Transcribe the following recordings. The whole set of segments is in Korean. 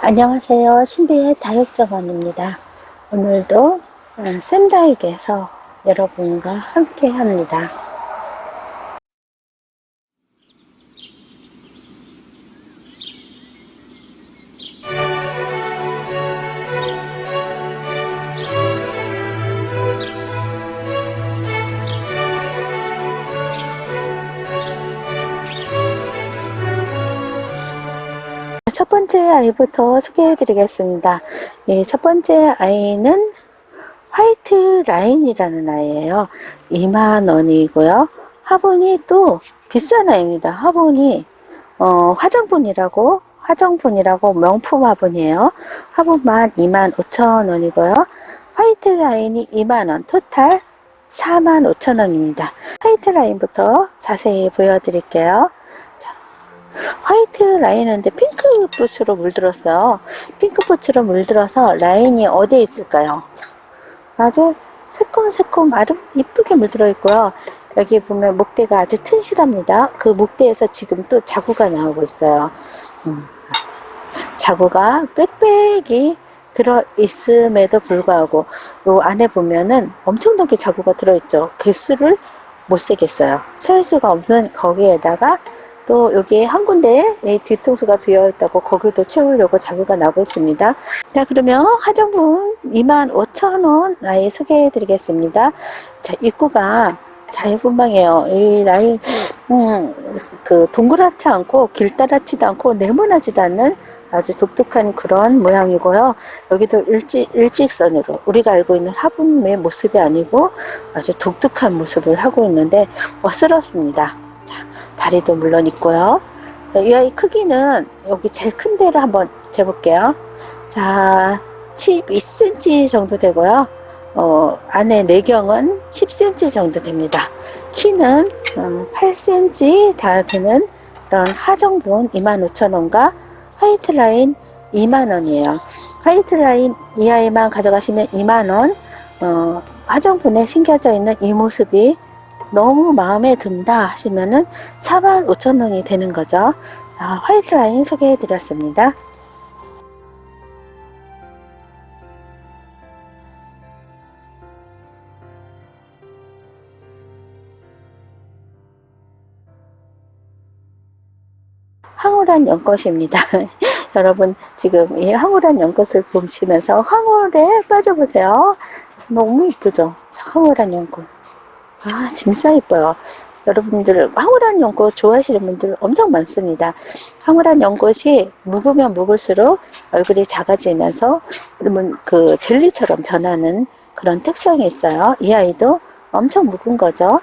안녕하세요. 신비의 다육정원입니다. 오늘도 어, 샘다육에서 여러분과 함께 합니다. 아이부터 소개해 드리겠습니다. 예, 첫 번째 아이는 화이트 라인이라는 아이예요. 2만 원이고요. 화분이 또 비싼 아이입니다. 화분이 어, 화정분이라고 화정분이라고 명품 화분이에요. 화분만 2만 5천 원이고요. 화이트 라인이 2만 원, 토탈 4만 5천 원입니다. 화이트 라인부터 자세히 보여드릴게요. 화이트 라인인데 핑크 붓으로 물들었어요. 핑크 붓으로 물들어서 라인이 어디에 있을까요? 아주 새콤새콤 아름 이쁘게 물들어 있고요. 여기 보면 목대가 아주 튼실합니다. 그 목대에서 지금 또 자구가 나오고 있어요. 음, 자구가 빽빽이 들어 있음에도 불구하고 요 안에 보면은 엄청나게 자구가 들어 있죠. 개수를 못 세겠어요. 셀 수가 없는 거기에다가 또 여기 한 군데 이 뒤통수가 비어 있다고 거기도 채우려고 자구가 나고 있습니다. 자 그러면 화장품 25,000원 아예 소개해 드리겠습니다. 자 입구가 자유분방해요. 이 라인 음, 그 동그랗지 않고 길다랗지도 않고 네모나지도 않는 아주 독특한 그런 모양이고요. 여기도 일직, 일직선으로 우리가 알고 있는 화분의 모습이 아니고 아주 독특한 모습을 하고 있는데 멋스럽습니다. 자, 다리도 물론 있고요. 이 아이 크기는 여기 제일 큰 데를 한번 재볼게요. 자, 12cm 정도 되고요. 어, 안에 내경은 10cm 정도 됩니다. 키는 어, 8cm 다 되는 그런 하정분 25,000원과 화이트 라인 2만원이에요. 화이트 라인 이 아이만 가져가시면 2만원, 어, 화정분에 심겨져 있는 이 모습이 너무 마음에 든다 하시면은 4만 5천 원이 되는 거죠. 자, 화이트 라인 소개해 드렸습니다. 황홀한 연꽃입니다. 여러분 지금 이 황홀한 연꽃을 보시면서 황홀에 빠져보세요. 너무 이쁘죠? 황홀한 연꽃. 아 진짜 이뻐요. 여러분들 황홀한 연꽃 좋아하시는 분들 엄청 많습니다. 황홀한 연꽃이 묵으면 묵을수록 얼굴이 작아지면서 그 젤리처럼 변하는 그런 특성이 있어요. 이 아이도 엄청 묵은 거죠.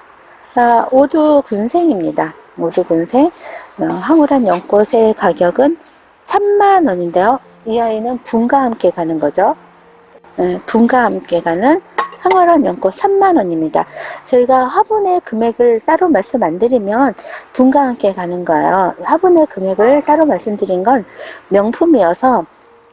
자, 오두 군생입니다. 오두 군생. 어, 황홀한 연꽃의 가격은 3만 원인데요. 이 아이는 분과 함께 가는 거죠. 네, 분과 함께 가는 황홀한 연꽃 3만 원입니다. 저희가 화분의 금액을 따로 말씀 안 드리면 분과 함께 가는 거예요. 화분의 금액을 따로 말씀드린 건 명품이어서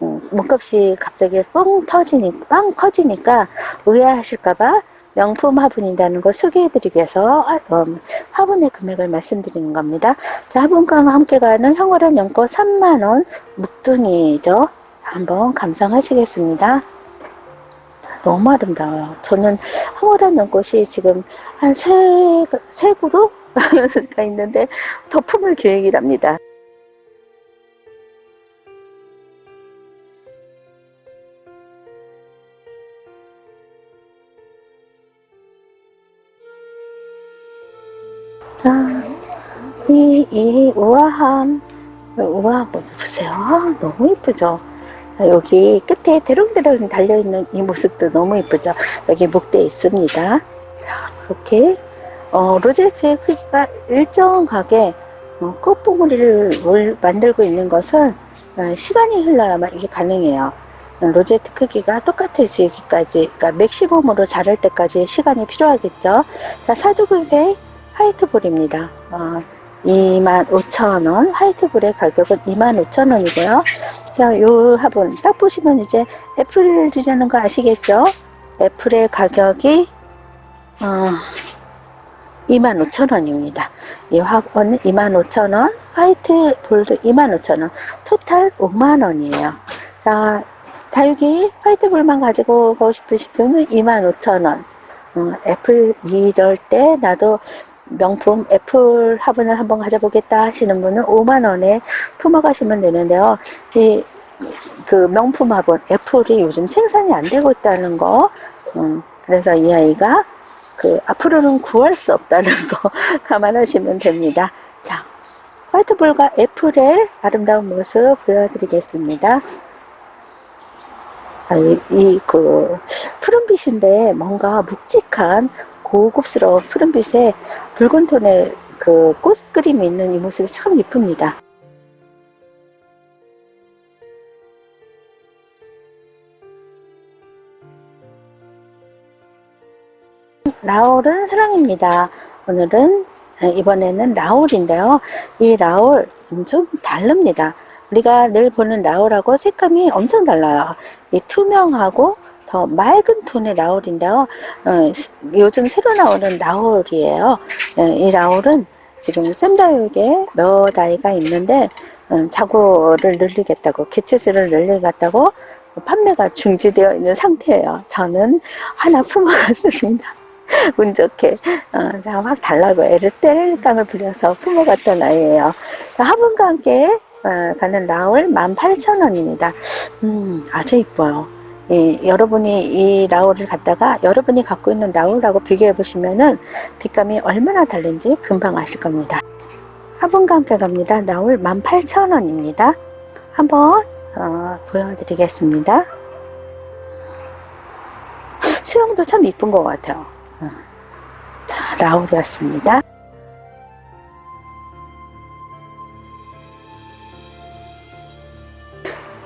음, 몸값이 갑자기 뻥 터지니 빵 커지니까 의아하실까봐 명품 화분이라는 걸 소개해드리기 위해서 음, 화분의 금액을 말씀드리는 겁니다. 자, 화분과 함께 가는 황홀한 연꽃 3만원 묵둥이죠. 한번 감상하시겠습니다. 자, 너무 아름다워요. 저는 황홀한 연꽃이 지금 한 세, 세 그루 가 있는데 더 품을 계획이랍니다. 아, 이, 이 우아함, 우아함 보세요. 아, 너무 이쁘죠? 아, 여기 끝에 대롱대롱 달려있는 이 모습도 너무 이쁘죠? 여기 목대 있습니다. 자, 이렇게, 어, 로제트의 크기가 일정하게 어, 꽃봉오리를 만들고 있는 것은 어, 시간이 흘러야만 이게 가능해요. 로제트 크기가 똑같아지기까지, 그러니까 맥시멈으로 자랄 때까지 시간이 필요하겠죠. 자, 사두근색 화이트볼입니다. 어, 25,000원, 화이트볼의 가격은 25,000원이고요. 자, 요 화분 딱 보시면 이제 애플이라는 거 아시겠죠? 애플의 가격이 어, 25,000원입니다. 이 화분은 25,000원, 화이트볼도 25,000원, 토탈 5만원이에요. 자, 다육이 화이트 볼만 가지고 가고 싶으시면 25,000원. 어, 애플 이럴 때 나도 명품 애플 화분을 한번 가져보겠다 하시는 분은 5만원에 품어가시면 되는데요. 이, 그 명품 화분, 애플이 요즘 생산이 안 되고 있다는 거, 음, 그래서 이 아이가 그 앞으로는 구할 수 없다는 거 감안하시면 됩니다. 자, 화이트볼과 애플의 아름다운 모습 보여드리겠습니다. 아, 이, 이, 그, 푸른빛인데 뭔가 묵직한 고급스러운 푸른빛에 붉은 톤의 그 꽃 그림이 있는 이 모습이 참 이쁩니다. 라울은 사랑입니다. 오늘은 아, 이번에는 라울인데요. 이 라울 좀 다릅니다. 우리가 늘 보는 라울하고 색감이 엄청 달라요. 이 투명하고 더 맑은 톤의 라울인데요. 어, 요즘 새로 나오는 라울이에요. 어, 이 라울은 지금 샘다육에 몇 아이가 있는데 어, 자고를 늘리겠다고 개체수를 늘리겠다고 판매가 중지되어 있는 상태예요. 저는 하나 품어갔습니다. 운 좋게 어, 자, 막 달라고 애를 뗄깡을 부려서 품어갔던 아이예요. 자, 화분과 함께 어, 가는 라울 18,000원입니다. 음, 아주 이뻐요. 예, 여러분이 이 라울을 갖다가 여러분이 갖고 있는 라울하고 비교해 보시면은 빛감이 얼마나 다른지 금방 아실 겁니다. 화분과 함께 갑니다. 라울 18,000원입니다. 한번 어, 보여드리겠습니다. 수영도 참 이쁜 것 같아요. 어. 자, 라울이었습니다.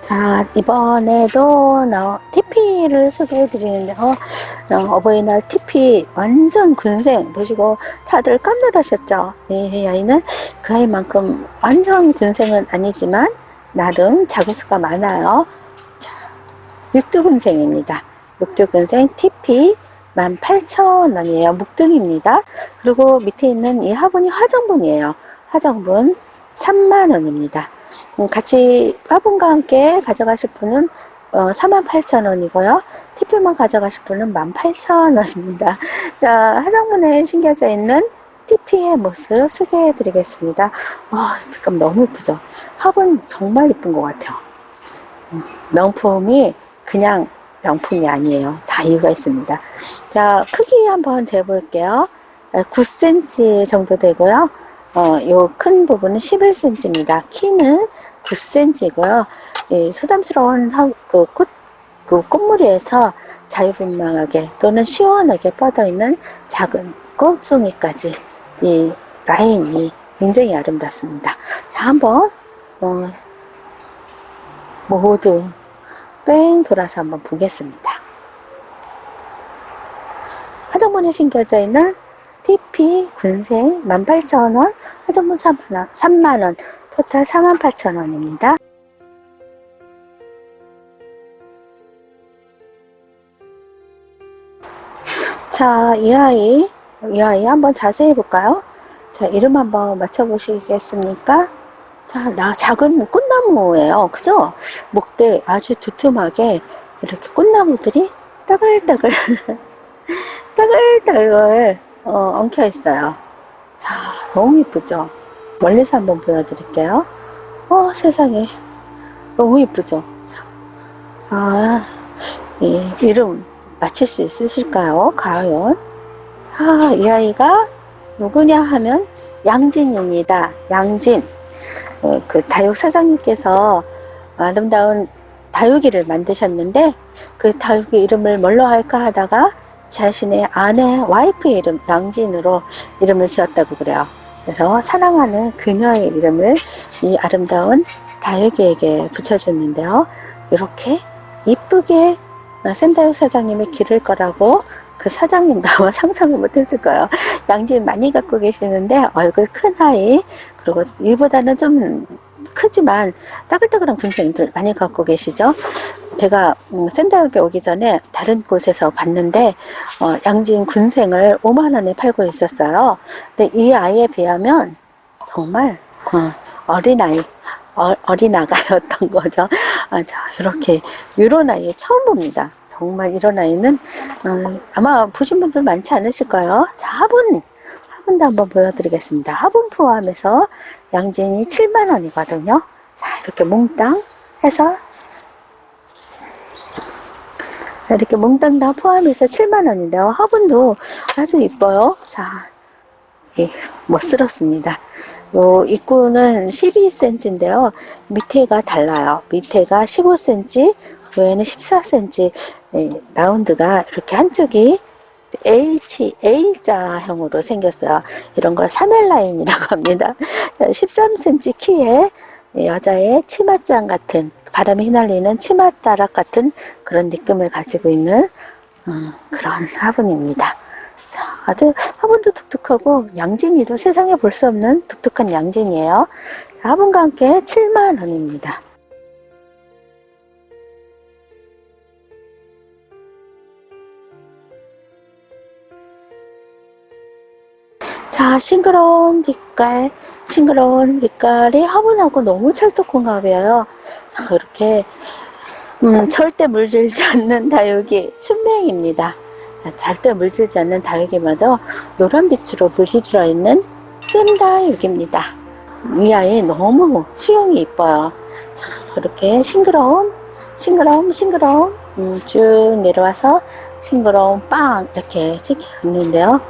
자, 이번에도 나 TP를 소개해 드리는데요. 어, 버이날 TP 완전 군생 보시고 다들 깜놀하셨죠? 이 아이는 그 아이만큼 완전 군생은 아니지만 나름 자구수가 많아요. 자, 육두군생입니다. 육두군생 TP 18,000원이에요. 묵등입니다. 그리고 밑에 있는 이 화분이 화정분이에요. 화정분 3만원입니다. 음, 같이 화분과 함께 가져가실 분은 어, 48,000원이고요. TP만 가져가실 분은 18,000원입니다. 자, 화장문에 심겨져 있는 TP의 모습 소개해 드리겠습니다. 와, 빛감 너무 예쁘죠? 화분 정말 예쁜 것 같아요. 음, 명품이 그냥 명품이 아니에요. 다 이유가 있습니다. 자, 크기 한번 재볼게요. 9cm 정도 되고요. 어, 요 큰 부분은 11cm입니다. 키는 9cm고요. 이 소담스러운 하- 그 꽃, 그 꽃무리에서 자유분방하게 또는 시원하게 뻗어 있는 작은 꽃송이까지 이 라인이 굉장히 아름답습니다. 자, 한번 어, 모두 뺑 돌아서 한번 보겠습니다. 화장문에 심겨져 있는 TP 군생 18,000원, 화장문 3만원, 3만원, 토탈 48,000원입니다. 자, 이 아이, 이 아이 한번 자세히 볼까요? 자, 이름 한번 맞춰보시겠습니까? 자, 나 작은 꽃나무예요. 그죠? 목대 아주 두툼하게 이렇게 꽃나무들이 따글따글, 따글따글 어, 엉켜 있어요. 자, 너무 이쁘죠? 멀리서 한번 보여드릴게요. 어, 세상에. 너무 이쁘죠? 자, 자, 이 이름 맞힐 수 있으실까요? 과연? 아, 이 아이가 누구냐 하면 양진입니다. 양진. 어, 그 다육 사장님께서 아름다운 다육이를 만드셨는데 그 다육이 이름을 뭘로 할까 하다가 자신의 아내 와이프의 이름 양진으로 이름을 지었다고 그래요. 그래서 사랑하는 그녀의 이름을 이 아름다운 다육이에게 붙여줬는데요. 이렇게 이쁘게 샌다육 사장님이 기를 거라고 그 사장님 나와 상상을 못했을 거예요. 양진 많이 갖고 계시는데 얼굴 큰 아이 그리고 이보다는 좀 크지만 따글따글한 군생들 많이 갖고 계시죠. 제가 음, 샌다육에 오기 전에 다른 곳에서 봤는데 어, 양진 군생을 5만 원에 팔고 있었어요. 근데 이 아이에 비하면 정말 어, 어린아이 어, 어린아가였던 거죠. 아, 자, 이렇게, 이런 아이 처음 봅니다. 정말 이런 아이는, 어, 아마 보신 분들 많지 않으실 거예요. 자, 화분, 화분도 한번 보여드리겠습니다. 화분 포함해서 양진이 7만 원이거든요. 자, 이렇게 몽땅 해서, 자, 이렇게 몽땅 다 포함해서 7만원인데요. 화분도 아주 이뻐요. 자, 예, 멋스럽습니다. 요 입구는 12cm인데요. 밑에가 달라요. 밑에가 15cm, 위에는 14cm. 예, 라운드가 이렇게 한쪽이 H, A자형으로 생겼어요. 이런 걸 사넬 라인이라고 합니다. 13cm 키에 여자의 치맛장 같은 바람이 휘날리는 치맛다락 같은 그런 느낌을 가지고 있는 어, 그런 화분입니다. 자, 아주 화분도 독특하고 양진이도 세상에 볼 수 없는 독특한 양진이에요. 자, 화분과 함께 7만 원입니다. 자, 싱그러운 빛깔, 싱그러운 빛깔이 화분하고 너무 찰떡궁합이에요. 자, 이렇게 음, 절대 물들지 않는 다육이 춘맹입니다. 자, 절대 물들지 않는 다육이마저 노란빛으로 물이 들어있는 잼다육입니다. 이 아이 너무 수영이 이뻐요. 자, 이렇게 싱그러움, 싱그러움, 싱그러움 음, 쭉 내려와서 싱그러움 빵 이렇게 찍혀 있는데요.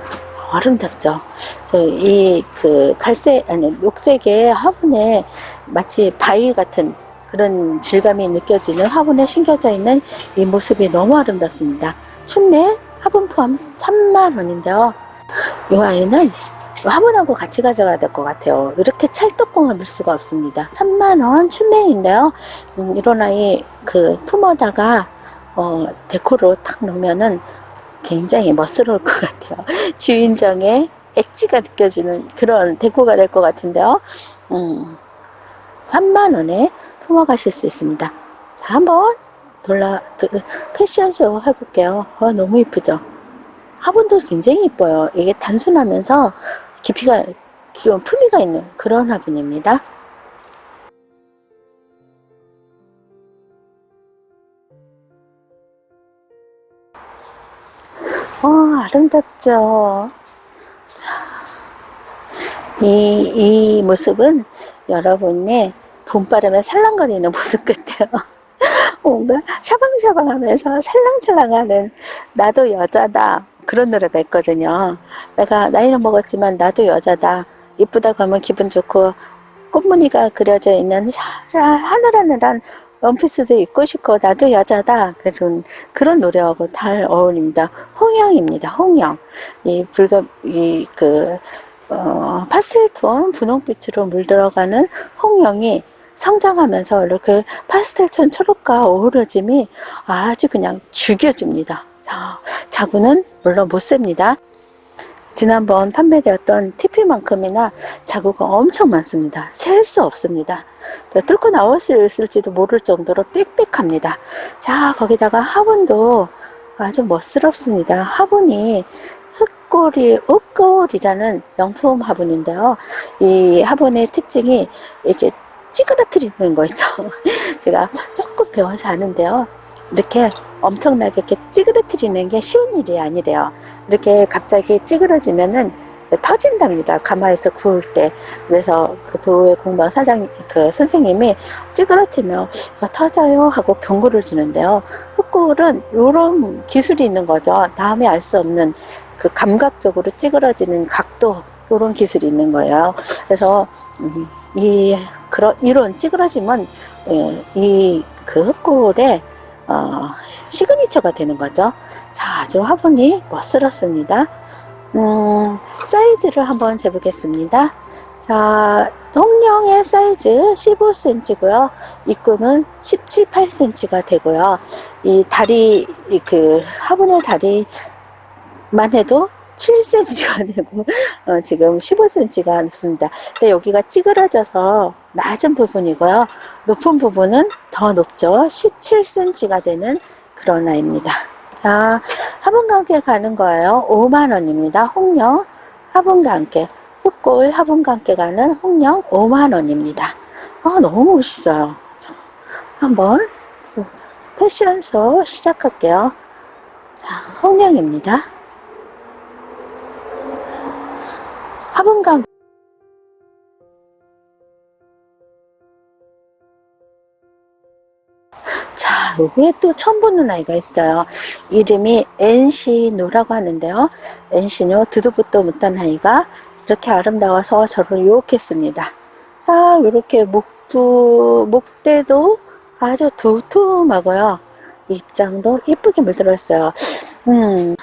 아름답죠. 저이 그 갈색 아니 녹색의 화분에 마치 바위 같은 그런 질감이 느껴지는 화분에 심겨져 있는 이 모습이 너무 아름답습니다. 춘매 화분 포함 3만 원인데요. 이 아이는 화분하고 같이 가져가야 될 것 같아요. 이렇게 찰떡궁합일 수가 없습니다. 3만 원 춘맹인데요. 음, 이런 아이 그 품어다가 어, 데코로 탁 놓으면은 굉장히 멋스러울 것 같아요. 주인정의 엣지가 느껴지는 그런 데코가 될 것 같은데요. 음, 3만 원에 품어 가실 수 있습니다. 자, 한번 돌라 패션쇼 해볼게요. 어, 너무 이쁘죠? 화분도 굉장히 이뻐요. 이게 단순하면서 깊이가 귀여운 품위가 있는 그런 화분입니다. 어, 아름답죠. 이, 이 모습은 여러분의 봄바람에 살랑거리는 모습 같아요. 뭔가 샤방샤방 하면서 살랑살랑 하는 나도 여자다. 그런 노래가 있거든요. 내가 나이는 먹었지만 나도 여자다. 이쁘다고 하면 기분 좋고 꽃무늬가 그려져 있는 사- 하늘하늘한 원피스도 입고 싶고 나도 여자다 그런 그런 노래하고 잘 어울립니다. 홍영입니다. 홍영 이 붉은 이그 어, 파스텔톤 분홍빛으로 물들어가는 홍영이 성장하면서 이렇게 파스텔톤 초록과 어우러짐이 아주 그냥 죽여줍니다. 자, 자구는 물론 못 셉니다. 지난번 판매되었던 TP만큼이나 자구가 엄청 많습니다. 셀 수 없습니다. 자, 뚫고 나왔을지도 모를 정도로 빽빽합니다. 자, 거기다가 화분도 아주 멋스럽습니다. 화분이 흑골이, 흑골이라는 명품 화분인데요. 이 화분의 특징이 이렇게 찌그러뜨리는 거 있죠. 제가 조금 배워서 아는데요. 이렇게 엄청나게 이렇게 찌그러뜨리는 게 쉬운 일이 아니래요. 이렇게 갑자기 찌그러지면은 터진답니다. 가마에서 구울 때. 그래서 그 도의 공방 사장, 그 선생님이 찌그러뜨리면 이거 터져요 하고 경고를 주는데요. 흑골은 이런 기술이 있는 거죠. 다음에 알 수 없는 그 감각적으로 찌그러지는 각도, 이런 기술이 있는 거예요. 그래서 이, 이 그런 이런 찌그러짐은 예, 이그 흑골의 어, 시그니처가 되는 거죠. 자, 아주 화분이 멋스럽습니다. 음, 사이즈를 한번 재보겠습니다. 자, 동령의 사이즈 15cm고요. 입구는 17, 8cm가 되고요. 이 다리, 이 그 화분의 다리만 해도 7cm가 되고 어, 지금 15cm가 높습니다. 근데 여기가 찌그러져서 낮은 부분이고요. 높은 부분은 더 높죠. 17cm가 되는 그런 아이입니다. 자, 화분과 함께 가는 거예요. 5만 원입니다. 홍령 화분과 함께 흑골 화분과 함께 가는 홍령 5만 원입니다. 아, 너무 멋있어요. 저, 한번 패션쇼 시작할게요. 자, 홍령입니다. 화분강 자, 여기에 또 처음 보는 아이가 있어요. 이름이 엔시노라고 하는데요. 엔시노 드도부도 못한 아이가 이렇게 아름다워서 저를 유혹했습니다. 자, 이렇게 목부, 목대도 아주 두툼하고요. 입장도 이쁘게 물들었어요. 음,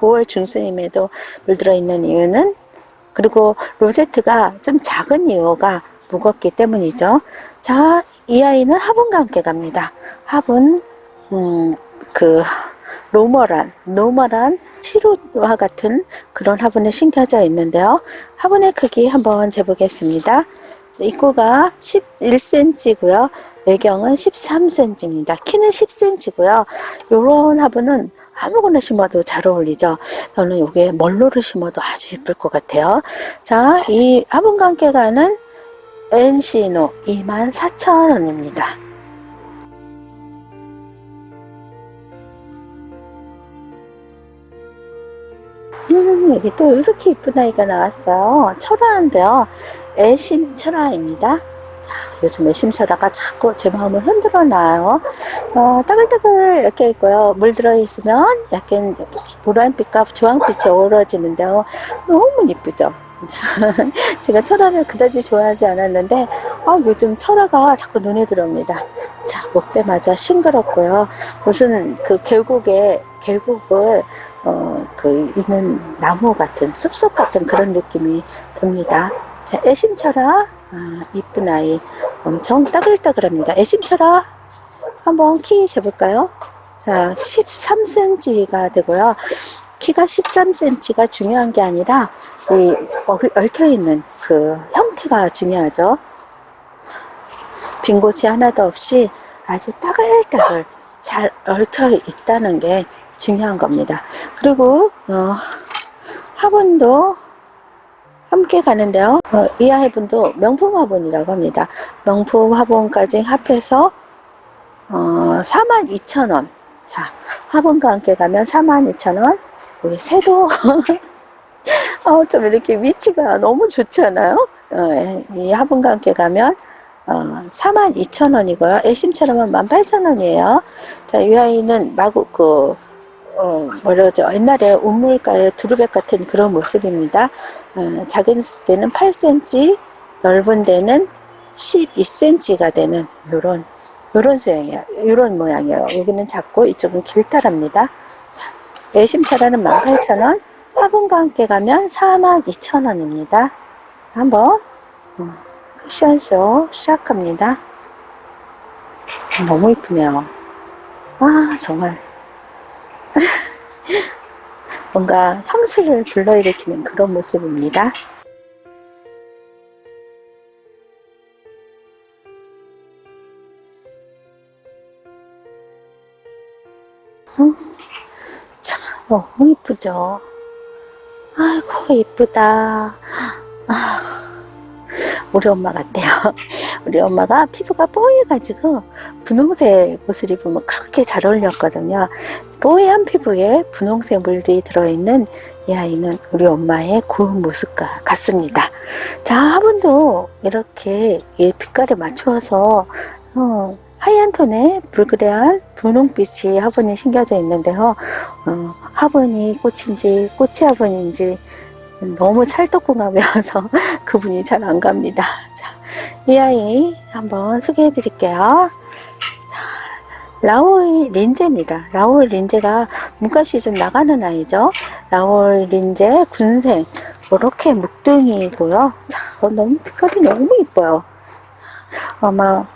5월 중순임에도 물들어 있는 이유는 그리고 로제트가 좀 작은 이유가 무겁기 때문이죠. 자, 이 아이는 화분과 함께 갑니다. 화분, 음, 그, 로멀한, 노멀한 시루와 같은 그런 화분에 심겨져 있는데요. 화분의 크기 한번 재보겠습니다. 입구가 11cm고요. 외경은 13cm입니다. 키는 10cm고요. 요런 화분은 아무거나 심어도 잘 어울리죠. 저는 요게 멀로를 심어도 아주 예쁠 것 같아요. 자, 이 화분과 함께 가는 엔시노 24,000원입니다. 음, 여기 또 이렇게 이쁜 아이가 나왔어요. 철화인데요. 애심 철화입니다. 자, 요즘 애심 철화가 자꾸 제 마음을 흔들어 놔요. 어, 따글따글 이렇게 있고요. 물 들어있으면 약간 보랏빛과 주황빛이 어우러지는데요. 너무 이쁘죠? 제가 철화를 그다지 좋아하지 않았는데 아, 요즘 철화가 자꾸 눈에 들어옵니다. 자, 목대마저 싱그럽고요. 무슨 그 계곡에 계곡을 어, 그 있는 나무 같은 숲속 같은 그런 느낌이 듭니다. 자, 애심철화 아, 이쁜 아이 엄청 따글따글합니다. 애심철화 한번 키 재볼까요? 자, 13cm가 되고요. 키가 13cm가 중요한 게 아니라 이 얽혀 있는 그 형태가 중요하죠. 빈 곳이 하나도 없이 아주 따글따글 잘 얽혀 있다는 게 중요한 겁니다. 그리고 어, 화분도 함께 가는데요. 어, 이 아이분도 명품 화분이라고 합니다. 명품 화분까지 합해서 어, 42,000원. 자, 화분과 함께 가면 42,000원. 여기 새도 어, 좀 이렇게 위치가 너무 좋지 않아요? 어, 이 화분과 함께 가면 어, 42,000원이고요. 애심처럼은 18,000원이에요. 자, 이 아이는 마구 그 어, 뭐라죠? 옛날에 우물가의 두루백 같은 그런 모습입니다. 어, 작은 데는 8cm, 넓은 데는 12cm가 되는 요런 요런 수영이에요. 요런 모양이에요. 여기는 작고 이쪽은 길다랍니다. 자, 애심차라는 18,000원, 화분과 함께 가면 42,000원입니다. 한번 음, 패션쇼 시작합니다. 너무 이쁘네요. 아 정말 뭔가 향수를 불러일으키는 그런 모습입니다. 음, 참 너무 이쁘죠. 아이고 이쁘다. 아, 우리 엄마 같대요. 우리 엄마가 피부가 뽀얘가지고 분홍색 옷을 입으면 그렇게 잘 어울렸거든요. 뽀얀 피부에 분홍색 물이 들어있는 이 아이는 우리 엄마의 고운 모습과 같습니다. 자, 화분도 이렇게 이 빛깔에 맞추어서 어, 하얀 톤의 불그레한 분홍빛이 화분에 심겨져 있는데요. 어, 화분이 꽃인지 꽃이 화분인지 너무 찰떡궁합이어서 그분이 잘 안 갑니다. 자, 이 아이 한번 소개해 드릴게요. 라올 린제입니다. 라올 린제가 문값이 좀 나가는 아이죠. 라올 린제 군생 이렇게 묵둥이고요. 자, 너무 빛깔이 너무 이뻐요. 아마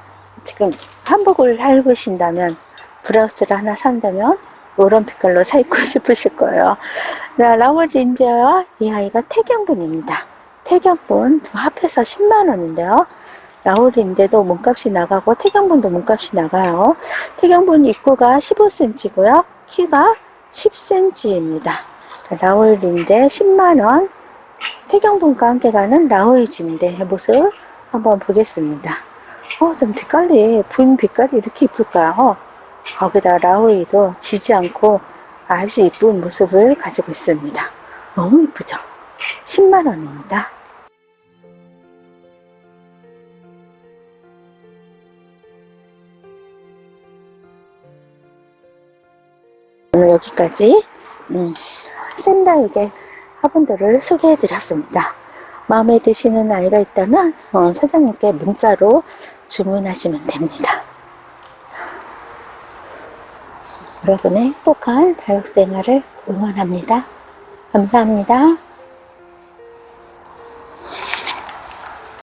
지금 한복을 입으신다면 브라우스를 하나 산다면 이런 빛깔로 사 입고 싶으실 거예요. 네, 라울 린제와 이 아이가 태경분입니다. 태경분 두 합해서 10만 원인데요. 라울인데도 몸값이 나가고 태경분도 몸값이 나가요. 태경분 입구가 15cm고요. 키가 10cm입니다. 라울린제 10만원 태경분과 함께 가는 라울진대의 모습 한번 보겠습니다. 어, 좀 빛깔이, 분 빛깔이 이렇게 이쁠까요? 거기다 라우이도 지지 않고 아주 이쁜 모습을 가지고 있습니다. 너무 이쁘죠? 10만원입니다. 오늘 여기까지 음, 샌다육의 화분들을 소개해 드렸습니다. 마음에 드시는 아이가 있다면 어, 사장님께 문자로 주문하시면 됩니다. 여러분의 행복한 다육 생활을 응원합니다. 감사합니다.